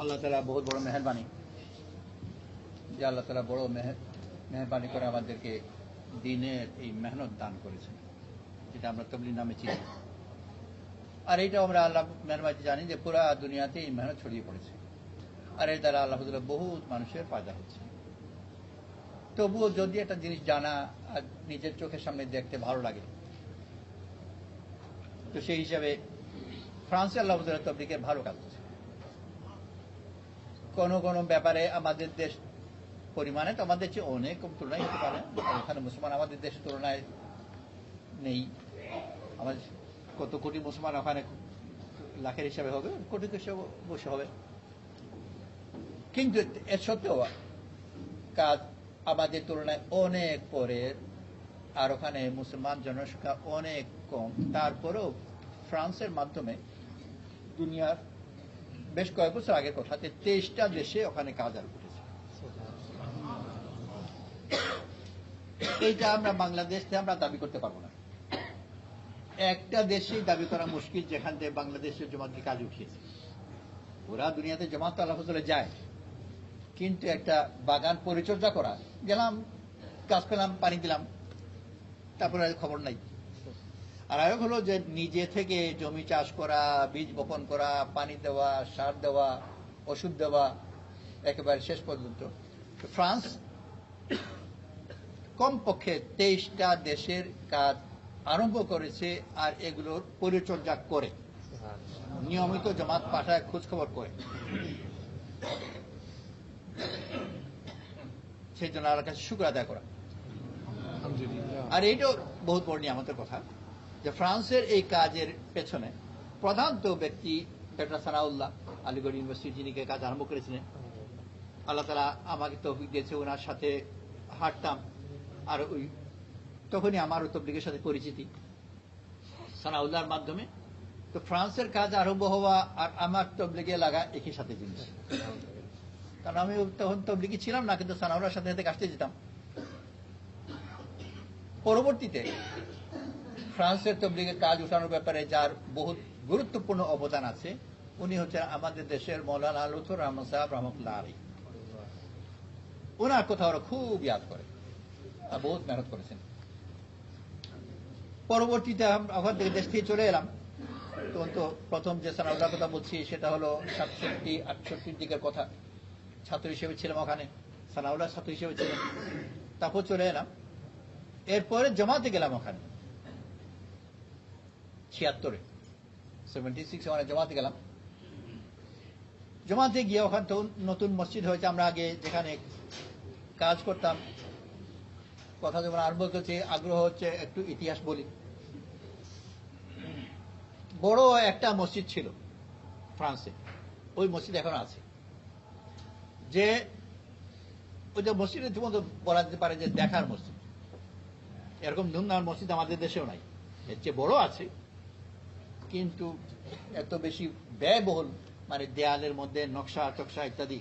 আল্লাহ তালা বহুত বড় মেহরবানি। যে আল্লাহ তালা বড় মেহরবানি করে আমাদেরকে দিনের এই মেহনত দান করেছেন, যেটা আমরা তবলি নামে চিনি। আর এইটা আমরা আল্লাহ মেহরবানি জানি যে পুরা দুনিয়াতে এই মেহনত ছড়িয়ে পড়েছে। আর এর দ্বারা আল্লাহ বহুত মানুষের ফায়দা হচ্ছে। তবুও যদি একটা জিনিস জানা আর নিজের চোখের সামনে দেখতে ভালো লাগে, তো সেই হিসাবে ফ্রান্সে আল্লাহ তবলিকের ভালো কাজ হচ্ছে কোন কোন ব্যাপারে আমাদের দেশ পরিমাণে তো আমাদের চেয়ে অনেক কম তুলনায় হতে পারে। ওখানে মুসলমান আমাদের দেশের তুলনায় নেই। আমাদের কত কোটি মুসলমান ওখানে লাখের হিসাবে হবে, কোটি হিসাবে বসে হবে। কিন্তু এর সত্ত্বেও কাজ আমাদের তুলনায় অনেক পরের, আর ওখানে মুসলমান জনসংখ্যা অনেক কম। তারপরেও ফ্রান্সের মাধ্যমে দুনিয়ার বেশ কয়েক বছর আগের কথাতে তেইশটা দেশে ওখানে কাজ আর উঠেছে এইটা আমরা বাংলাদেশ থেকে আমরা দাবি করতে পারব না। একটা দেশেই দাবি করা মুশকিল যেখান থেকে বাংলাদেশের জমাতকে কাজ উঠিয়েছে। ওরা দুনিয়াতে জমাত আল্লাহ ফজলে যায়। কিন্তু একটা বাগান পরিচর্যা করা, গেলাম কাজ পেলাম, পানি দিলাম, তারপরে খবর নাই। আর আরেক হলো যে নিজে থেকে জমি চাষ করা বীজ বপন করা পানি দেওয়া সার দেওয়া ওষুধ দেওয়া একেবারে শেষ পর্যন্ত। ফ্রান্স কমপক্ষে তেইশটা দেশের কাজ আরম্ভ করেছে আর এগুলোর পরিচর্যা করে। নিয়মিত জমাত পাঠায় খোঁজখবর করে। সেই জন্য আল্লাহর কাছে শুক্র আদায় করা। আর এইটাও বহুত বড় নিয়ামতের কথা। যে ফ্রান্সের এই কাজের পেছনে প্রধান তো ব্যক্তি ডক্টর সানাউল্লাহ আলিগড় ইউনিভার্সিটি, যিনি কাজ আরম্ভ করেছিলেন। আল্লাহ তালা আমাকে তৌফিক দিয়েছে, ওনার সাথে হাঁটতাম আর ওই তখনই আমার ওই তবলিগের সাথে পরিচিতি সানাউল্লাহর মাধ্যমে। তো ফ্রান্সের কাজ আরম্ভ হওয়া আর আমার তবলিগে লাগা একই সাথে জিনিস। কারণ আমি তখন তবলিগি ছিলাম না, কিন্তু সানাউল্লাহর সাথে সাথে কাজতে যেতাম। পরবর্তীতে ফ্রান্সের তবলিগের কাজ উঠানোর ব্যাপারে যার বহুত গুরুত্বপূর্ণ অবদান আছে, উনি হচ্ছেন আমাদের দেশের মৌলানা লুথুর রহমান সাহেব রহমতুল্লাহ আলী ওনার কথা ওরা খুব ইয়াদ করে আর বহুত মেহনত করেছেন। পরবর্তীতে আমরা ওখান থেকে দেশ থেকে চলে এলাম। তখন তো প্রথম যে সানাউল্লাহ কথা বলছি, সেটা হলো সাতষট্টি, আটষট্টির দিকের কথা। ছাত্র হিসেবে ছিলাম ওখানে সানাউল্লাহ ছাত্র হিসেবে ছিলেন তারপর চলে এলাম। এরপরে জমাতে গেলাম ওখানে। ছিয়াত্তরে। সেভেন্টি সিক্স ওখানে জমাতে গেলাম। জমাতে গিয়ে ওখানে তো নতুন মসজিদ হয়েছে, আমরা আগে যেখানে কাজ করতাম, কথা যখন আরম্ভ করছে, আগ্রহ হচ্ছে একটু ইতিহাস বলি। বড় একটা মসজিদ ছিল ফ্রান্সে, ওই মসজিদ এখন আছে। যে ওই যে মসজিদের মতো বলা যেতে পারে যে দেখার মসজিদ। এরকম ধুমধাম মসজিদ আমাদের দেশেও নাই। এর চেয়ে বড় আছে। কিন্তু এত বেশি ব্যয়বহুল মানে দেয়ালের মধ্যে নকশা টকশা ইত্যাদি,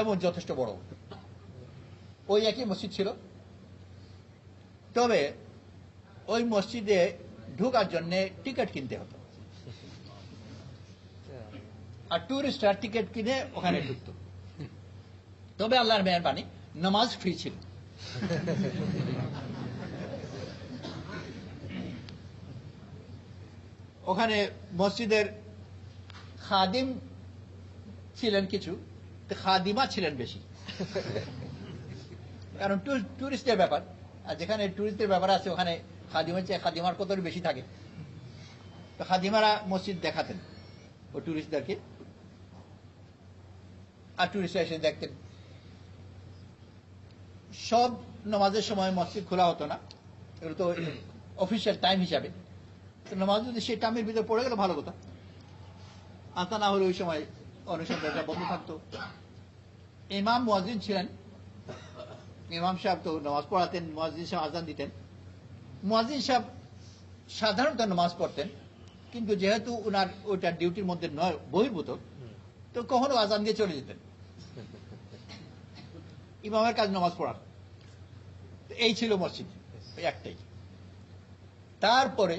এবং যথেষ্ট বড়। ওই একই মসজিদ ছিল। তবে ওই মসজিদে ঢুকার জন্য টিকিট কিনতে হতো। আর টুরিস্টরা টিকিট কিনে ওখানে ঢুকত। তবে আল্লাহর মেহরবানি, নামাজ ফ্রি ছিল। ওখানে মসজিদের খাদিম ছিলেন কিছু খাদিমা ছিলেন বেশি। কারণ টুরিস্টের ব্যাপার, আর যেখানে টুরিস্টের ব্যাপার আছে, ওখানে খাদিমের চেয়ে খাদিমার কত বেশি থাকে। তো খাদিমারা মসজিদ দেখাতেন, ও টুরিস্টদেরকে। আর টুরিস্টরা এসে দেখতেন। সব নামাজের সময় মসজিদ খোলা হতো না, এগুলো তো অফিসিয়াল টাইম হিসাবে। নামাজ যদি সেই টাইমের ভিতরে পড়ে গেলে ভালো কথা। আর তা না হলে ওই সময় দরজা বন্ধ থাকতো। ইমাম মুয়াজ্জিন ছিলেন। ইমাম সাহেব তো নামাজ পড়াতেন, মুয়াজ্জিন সাহেব আজান দিতেন। মুয়াজ্জিন সাহেব সাধারণত নামাজ পড়তেন, কিন্তু যেহেতু ওনার ওইটা ডিউটির মধ্যে নয়, বহির্ভূত, তো কখনো আজান দিয়ে চলে যেতেন। ইমামের কাজ নামাজ পড়ার। এই ছিল মসজিদ একটাই। তারপরে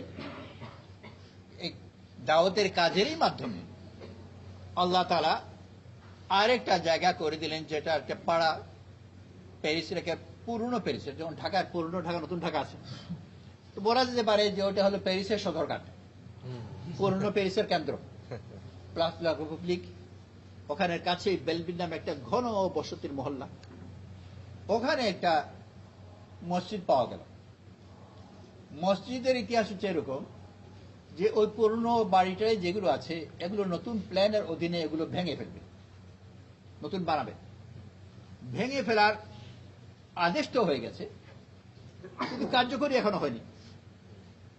দাওয়াতের কাজেরই মাধ্যমে। আল্লাহ তালা আরেকটা জায়গা করে দিলেন যেটা একটা পাড়া প্যারিসের একটা পুরনো প্যারিসের যেমন ঢাকার পুরনো ঢাকা নতুন ঢাকা আছে। তো বলা যেতে পারে যে ওটা হলো প্যারিসের সদরঘাট। পুরনো প্যারিসের কেন্দ্র। প্লাস রিপাবলিক ওখানের কাছে বেলবিন নামে একটা ঘন বসতির মহল্লা। ওখানে একটা মসজিদ পাওয়া গেল। মসজিদের ইতিহাস হচ্ছে এরকম যে ওই পুরনো বাড়িটায় যেগুলো আছে, এগুলো নতুন প্ল্যানের অধীনে এগুলো ভেঙে ফেলবে। নতুন বানাবে। ভেঙে ফেলার আদেশ তো হয়ে গেছে, কিন্তু কার্যকরী এখনও হয়নি।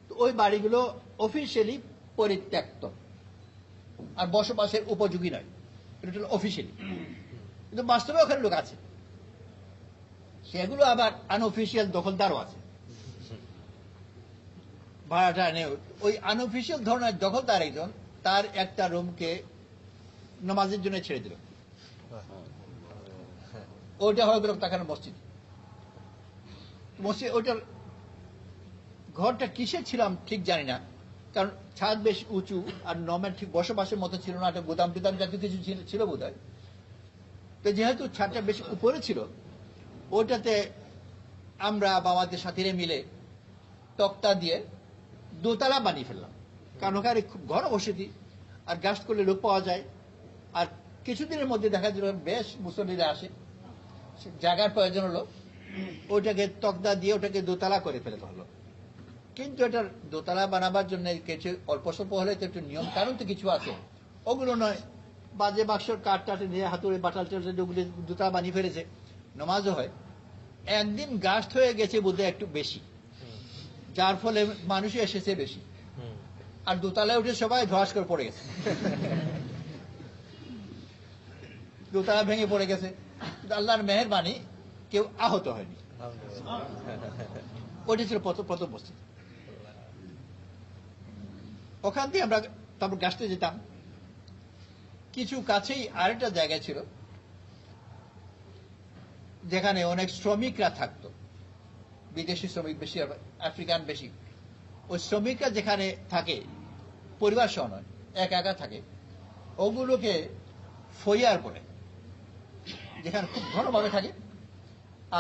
তো ওই বাড়িগুলো অফিসিয়ালি পরিত্যক্ত। আর বসবাসের উপযোগী নয়। এটা হলো অফিসিয়ালি কিন্তু বাস্তবে ওখানে লোক আছে। সেগুলো আবার আনঅফিসিয়াল দখলদারও আছে। ভাড়াটা নেই। ওই আনঅফিসিয়াল ধরনের দখলদার একজন, তার একটা রুমকে নামাজের জন্য ছেড়ে দিল। ওইটা হয়ে গেল তাখানে মসজিদ। মসজিদ ওইটার ঘরটা কিসে ছিলাম ঠিক জানি না, কারণ ছাদ বেশ উঁচু আর নর্মাল ঠিক বসবাসের মতো ছিল না, একটা গোদাম টোদাম জাতীয় কিছু ছিল- ছিল বোধ হয় তো যেহেতু ছাদটা বেশ উপরে ছিল, ওইটাতে আমরা বাবাদের সাথীরে মিলে তক্তা দিয়ে দোতলা বানিয়ে ফেললাম। কারণ ওখানে খুব ঘন বসতি, আর গাছ করলে লোক পাওয়া যায়। আর কিছুদিনের মধ্যে দেখা গেল বেশ মুসল্লিরা আসে। জায়গার প্রয়োজন হলো, ওইটাকে তকদা দিয়ে ওটাকে দোতলা করে ফেলতে হলো। কিন্তু এটার দোতলা বানাবার জন্য কিছু অল্প স্বল্প হলে তো একটু নিয়ম কারণ তো কিছু আছে। ওগুলো নয়, বাজে বাক্সর কাঠ টাটে নিয়ে হাতুড়ে বাটাল টাটে ওগুলি দোতলা বানিয়ে ফেলেছে। নমাজও হয়। একদিন গাছ হয়ে গেছে বোধহয় একটু বেশি। যার ফলে মানুষই এসেছে বেশি। আর দোতলায় উঠে সবাই ধস করে পড়ে গেছে। দোতলা ভেঙে পড়ে গেছে। আল্লাহর মেহরবানি কেউ আহত হয়নি। ওইটা ছিল প্রথম প্রথম মসজিদ ওখান থেকে আমরা তারপর গাছতে যেতাম। কিছু কাছেই আরেকটা জায়গা ছিল যেখানে অনেক শ্রমিকরা থাকতো। বিদেশি শ্রমিক বেশি আফ্রিকান বেশি। ওই শ্রমিকরা যেখানে থাকে, পরিবার সহ নয়, এক একা থাকে, ওগুলোকে ফইয়ার বলে, যেখানে খুব ঘনভাবে থাকে।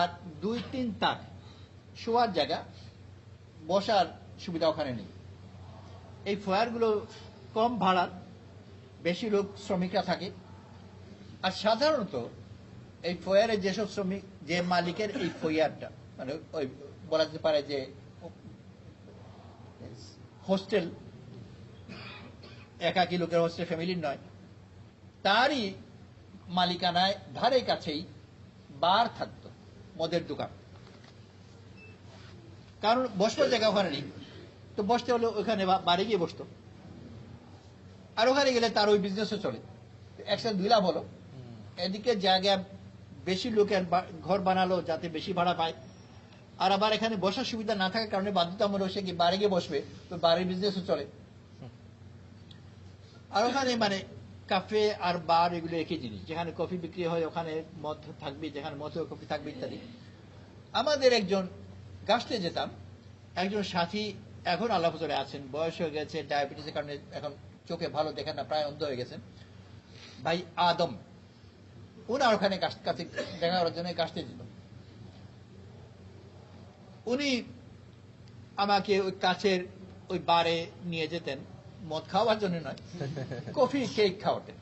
আর দুই তিন তাক শোয়ার জায়গা, বসার সুবিধা ওখানে নেই। এই ফয়ারগুলো কম ভাড়ার, বেশি লোক শ্রমিকরা থাকে। আর সাধারণত এই ফয়ারে যেসব শ্রমিক, যে মালিকের এই ফয়ারটা মানে ওই বলা যেতে পারে যে হোস্টেল একাকি লোকের হোস্টেল ফ্যামিলির নয়। তারই মালিকানায় ধারে কাছেই বার থাকতো মদের দোকান। কারণ বসবার জায়গা ওখানে নেই। তো বসতে হলে ওখানে বাড়ি গিয়ে বসতো। আর ওখানে গেলে তার ওই বিজনেসও চলে। একসাথে দুই লাভ হলো। এদিকে জায়গা বেশি লোকের ঘর বানালো যাতে বেশি ভাড়া পায়। আর আবার এখানে বসার সুবিধা না থাকার কারণে বাধ্যতামূলক সে কি বাড়ি গিয়ে বসবে? তো বাড়ির বিজনেসও চলে। আর ওখানে মানে কাফে আর বার এগুলো একই জিনিস। যেখানে কফি বিক্রি হয়, ওখানে মদ থাকবে, যেখানে মদ কফি থাকবে ইত্যাদি। আমাদের একজন গাছতে যেতাম। একজন সাথী এখন আল্লাহ আছেন। বয়স হয়ে গেছে ডায়াবেটিসের কারণে এখন চোখে ভালো দেখেন না, প্রায় অন্ধ হয়ে গেছেন। ভাই আদম। উনার ওখানে কাছ- দেখা করার জন্য কাছতে যেত উনি আমাকে ওই কাছের ওই বারে নিয়ে যেতেন। মদ খাওয়ার জন্য নয়, কফি, কেক খাওয়াতেন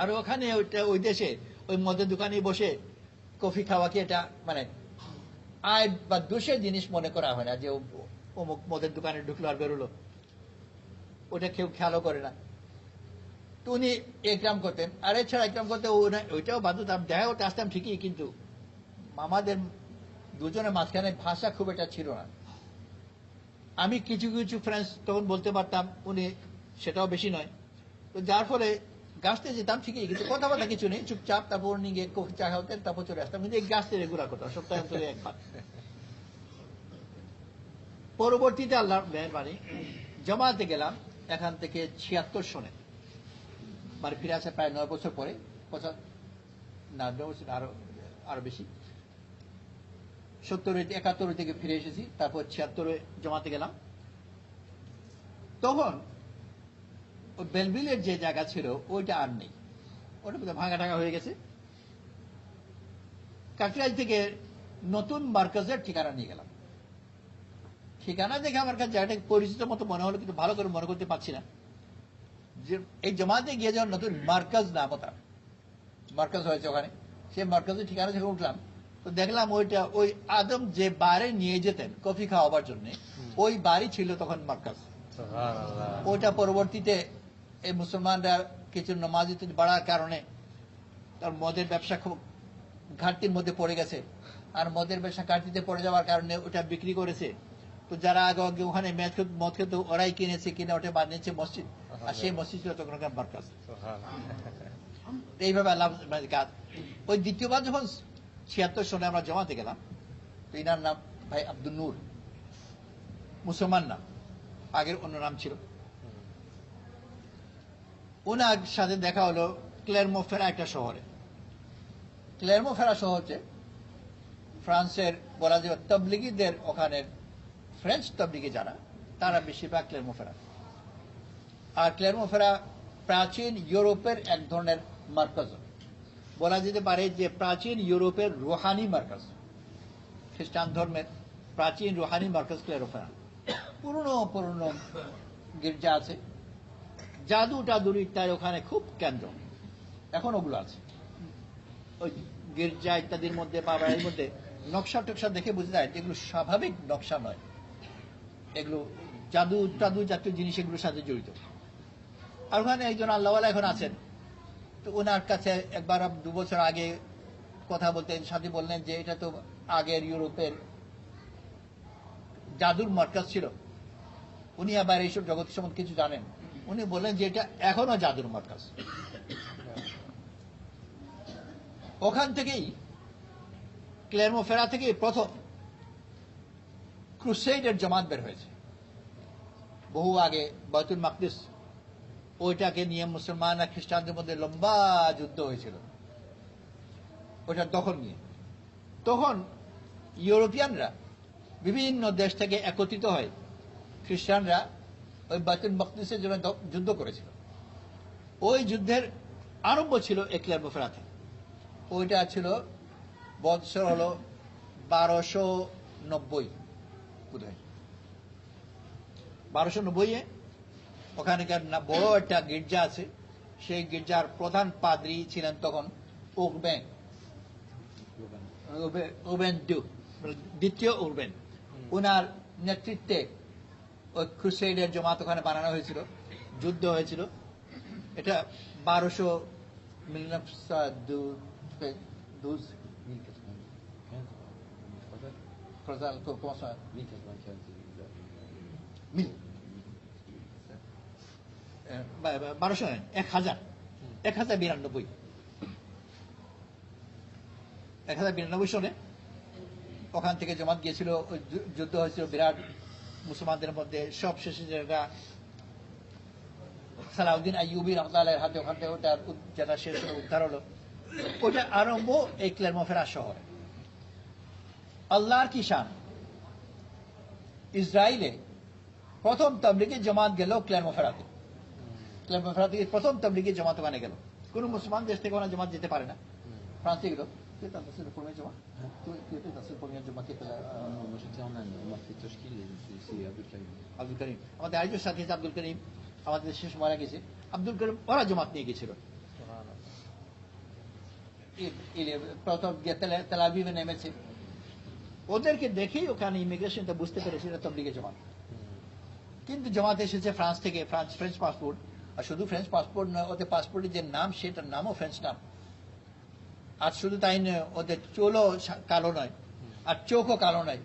আর ওখানে ওইটা, ওই দেশে, ওই মদের দোকানে বসে কফি খাওয়া কি এটা মানে আয় বা দোষের জিনিস মনে করা হয় না যে অমুক মদের দোকানে ঢুকলো আর বেরোলো। ওটা কেউ খেয়ালও করে না। তো উনি একরাম করতেন। আর এছাড়া একরাম করতে ওইটাও বাধ্যতাম। দেখা করতে আসতাম ঠিকই, কিন্তু আমাদের দুজনের মাঝখানে ভাষা খুব একটা ছিল না। আমি কিছু কিছু ফ্রেন্ডস তখন বলতে পারতাম, উনি সেটাও বেশি নয়। তো যার ফলে গাছতে যেতাম, ঠিকই, কিন্তু কথাবার্তা কিছু নেই। চুপচাপ, তারপর উনি গিয়ে চা খাওয়াতেন তারপর চলে আসতাম। কিন্তু এই গাছতে রেগুলার করতাম, সপ্তাহে একবার। পরবর্তীতে আল্লাহ মেহরবানি জমাতে গেলাম, এখান থেকে ছিয়াত্তর সনে। মানে ফিরে আসে প্রায় নয় বছর পরে, পঁচা- না, নয় বছর, আরও আরও বেশি। সত্তর একাত্তর থেকে ফিরে এসেছি, তারপর ছিয়াত্তরে জমাতে গেলাম। তখন ওই বেলভিলের যে জায়গা ছিল, ওইটা আর নেই। ওটা ভাঙা টাঙা হয়ে গেছে। কাকরাইল থেকে নতুন মার্কাজের ঠিকানা নিয়ে গেলাম। ঠিকানা দেখে আমার কাছে জায়গাটা পরিচিত মতো মনে হলো, কিন্তু ভালো করে মনে করতে পারছি না। যে এই জমাতে গিয়ে যখন নতুন মার্কাজ নাম তার। মার্কাজ হয়েছে ওখানে। সেই মার্কাজের ঠিকানা থেকে উঠলাম তো দেখলাম ওইটা ওই আদম যে বারে নিয়ে যেতেন কফি খাওয়াবার জন্য ওই বাড়ি ছিল তখন মার্কাজ। ওইটা পরবর্তীতে এই মুসলমানরা কিছু নমাজি বাড়ার কারণে তার মদের ব্যবসা খুব ঘাটতির মধ্যে পড়ে গেছে। আর মদের ব্যবসা ঘাটতিতে পড়ে যাওয়ার কারণে ওটা বিক্রি করেছে। তো যারা আগে আগে ওখানে মদ খেত ওরাই কিনেছে কিনে ওটা বানিয়েছে মসজিদ। আর সেই মসজিদ ছিল তখন মার্কাজ। এইভাবে আল্লাহ ওই দ্বিতীয়বার যখন ছিয়াত্তর সনে আমরা জমাতে গেলাম, তো ইনার নাম ভাই আব্দুল নূর। মুসলমান নাম, আগের অন্য নাম ছিল। ওনার সাথে দেখা হলো ক্লেরমোফেরা একটা শহরে। ক্লেরমোফেরা শহর হচ্ছে ফ্রান্সের বলা যায় তবলিগিদের ওখানে ফ্রেঞ্চ তবলিগি যারা, তারা বেশিরভাগ ক্লেরমোফেরা। আর ক্লেরমোফেরা প্রাচীন ইউরোপের এক ধরনের মার্কাজ বলা যেতে পারে যে প্রাচীন ইউরোপের রুহানি মার্কাজ খ্রিস্টান ধর্মের প্রাচীন রুহানি মার্কাজ ক্লেরোফেরা। পুরনো পুরনো গির্জা আছে। জাদু টাদুর ইত্যাদি ওখানে খুব কেন্দ্র। এখন ওগুলো আছে। ওই গির্জা ইত্যাদির মধ্যে বা বাড়ির মধ্যে নকশা টকশা দেখে বোঝা যায় এগুলো স্বাভাবিক নকশা নয়। এগুলো জাদু টাদু জাতীয় জিনিস এগুলোর সাথে জড়িত। আর ওখানে একজন আল্লাহওয়ালা এখন আছেন। তো ওনার কাছে একবার দু বছর আগে কথা বলতেন, সাথে বললেন যে এটা তো আগের ইউরোপের জাদুর মার্কাজ ছিল। উনি আবার এইসব জগৎ সম্বন্ধে কিছু জানেন। উনি বললেন যে এটা এখনও জাদুর মার্কাজ ওখান থেকেই, ক্লেরমোফেরা থেকে প্রথম ক্রুসেডের জমাত বের হয়েছে। বহু আগে বয়তুল মাকদিস ওইটাকে নিয়ে মুসলমান আর খ্রিস্টানদের মধ্যে লম্বা যুদ্ধ হয়েছিল। ওইটা দখল নিয়ে। তখন ইউরোপিয়ানরা বিভিন্ন দেশ থেকে একত্রিত হয় খ্রিস্টানরা ওই বাতুল মকদিসের জন্য যুদ্ধ করেছিল। ওই যুদ্ধের আরম্ভ ছিল একলার বফেরাতে ওইটা ছিল বৎসর হলো বারোশো নব্বই বোধহয়। বারোশো নব্বইয়ে ওখানকার না বড় একটা গির্জা আছে সেই গির্জার প্রধান পাদ্রী ছিলেন তখন ডু দ্বিতীয় ওবেন ওনার নেতৃত্বে ওই ক্রুসেডের জমাত ওখানে বানানো হয়েছিল যুদ্ধ হয়েছিল এটা বারোশো মিল বারোশো নয়, এক হাজার। এক হাজার বিরানব্বই। এক হাজার বিরানব্বই সনে ওখান থেকে জমাত গিয়েছিল যুদ্ধ হয়েছিল বিরাট। মুসলমানদের মধ্যে সব শেষে যেটা সালাউদ্দিন আইয়ুবি রহমতালের হাতে ওখান থেকে ওটার যেটা শেষ হলো উদ্ধার হলো ওটা আরম্ভ এই ক্লেরমোফেরা শহরে। আল্লাহর কিষান ইসরায়েলে প্রথম তাবলিগের জমাত গেল ক্লেরমোফেরাতে। প্রথম তাবলিগের জামাত ওখানে গেল। কোন মুসলমান দেশ থেকে ওখানে জামাত যেতে পারে না। ফ্রান্সে গেল. আব্দুল করিম। আমাদের আরেকজন সাথী আব্দুল করিম। আমাদের শেষ মারা গেছে। আব্দুল করিম ওরা জমাত নিয়ে গেছিল। নেমেছে। ওদেরকে দেখেই ওখানে ইমিগ্রেশনটা বুঝতে পেরেছে এটা তবলিগে জমাত। কিন্তু জমাতে এসেছে ফ্রান্স থেকে ফ্রান্স ফ্রেঞ্চ পাসপোর্ট আর শুধু ফ্রেঞ্চ পাসপোর্ট নয় ওদের পাসপোর্টের যে নাম, সেটার নামও ফ্রেঞ্চ নাম। আর শুধু তাই নয়, ওদের চোলও কালো নয়, আর চোখও কালো নয়,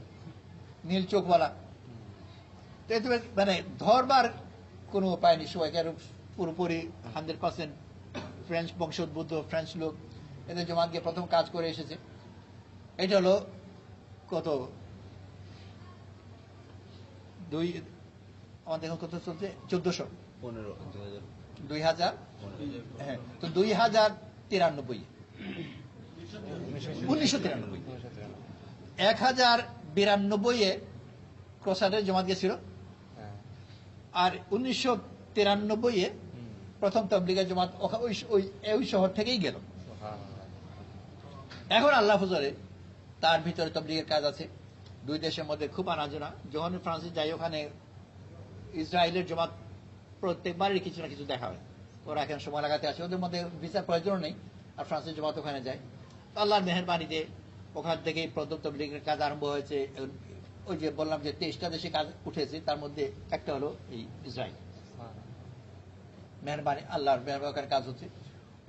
নীল চোখওয়ালা। মানে ধরবার কোনো উপায় নেই, সবাইকে আরও পুরোপুরি হান্ড্রেড পার্সেন্ট ফ্রেঞ্চ বংশোদ্ভূত ফ্রেঞ্চ লোক। এদের জমাত গিয়ে প্রথম কাজ করে এসেছে। এটা হলো কত? দুই আমাদের কত চলছে, চোদ্দশো। পনেরো দুই হাজার? হ্যাঁ তো দুই হাজার তিরানব্বই। উনিশশো তিরানব্বই। এক হাজার বিরানব্বই এ ক্রসারের জমা দিয়েছিল আর উনিশশো তিরানব্বই এ প্রথম তবলিগের জমাত ওই ওই ওই শহর থেকেই গেল। এখন আল্লাহ ফজরে তার ভিতরে তবলিগের কাজ আছে। দুই দেশের মধ্যে খুব আনাজনা। যখন ফ্রান্সে যাই ওখানে ইসরায়েলের জমাত প্রত্যেকবারই কিছু না কিছু দেখা হয়। ওরা এখন সময় লাগাতে আছে ওদের মধ্যে ভিসার প্রয়োজন নেই। আর ফ্রান্সের জমাত ওখানে যায়। তো আল্লাহর মেহরবানিতে ওখান থেকেই প্রদত্ত তবলিগের কাজ আরম্ভ হয়েছে। ওই যে বললাম যে তেইশটা দেশে কাজ উঠেছে, তার মধ্যে একটা হলো এই ইসরায়েল। মেহরবানি, আল্লাহর মেহরবানি কাজ হচ্ছে।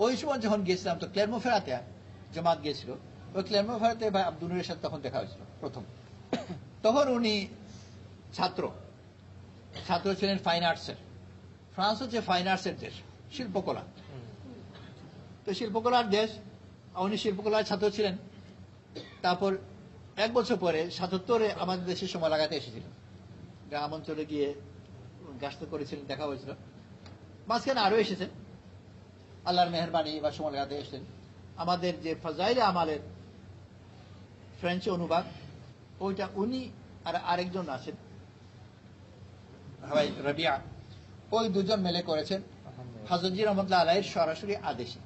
ওই সময় যখন গেছিলাম তো ক্লেরমো ফেরাতে জমাত গিয়েছিল। ওই ক্লেরমো ফেরাতে ভাই আব্দুলের সাথে তখন দেখা হয়েছিল, প্রথম। তখন উনি ছাত্র। ছাত্র ছিলেন ফাইন আর্টসের। ফ্রান্স হচ্ছে ফাইন আর্টসের দেশ, শিল্পকলা। তো শিল্পকলার দেশ, উনি শিল্পকলার ছাত্র ছিলেন। তারপর এক বছর পরে সাতাত্তরে আমাদের দেশে সময় লাগাতে এসেছিলেন গ্রাম অঞ্চলে গিয়ে গাছতে করেছিলেন, দেখা হয়েছিল। মাঝখানে আরও এসেছেন আল্লাহর মেহরবানি বা সময় লাগাতে এসেছেন। আমাদের যে ফজাইলে আমালের ফ্রেঞ্চ অনুবাদ, ওইটা উনি আর আরেকজন আছেন। রবিয়া। ওই দুজন মিলে করেছেন হজরতজি রহমতুল্লাহ আলাইয়ের সরাসরি আদেশে।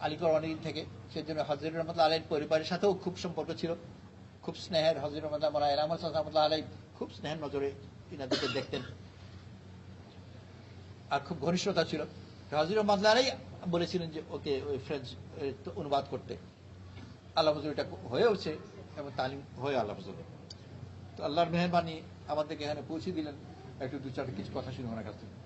আলিগড় অনেকদিন থেকে। সেজন্য হজরত রহমতুল্লাহ আলাইয়ের পরিবারের সাথেও খুব সম্পর্ক ছিল। খুব স্নেহের হজরত রহমতুল্লাহ মোলা এলাম রহমতুল্লাহ আলাই খুব স্নেহের নজরে ইনাদেরকে দেখতেন। আর খুব ঘনিষ্ঠতা ছিল। হজরত রহমতুল্লাহ আলাই বলেছিলেন যে, ওকে, ওই ফ্রেঞ্চ অনুবাদ করতে। আল্লাহ ফজল এটা হয়েওছে এবং তালিম হয়ে আল্লাহ ফজল তো আল্লাহর মেহরবানি আমাদেরকে এখানে পৌঁছে দিলেন। একটু দু চারটে কিছু কথা শুনে ওনার কাছ থেকে।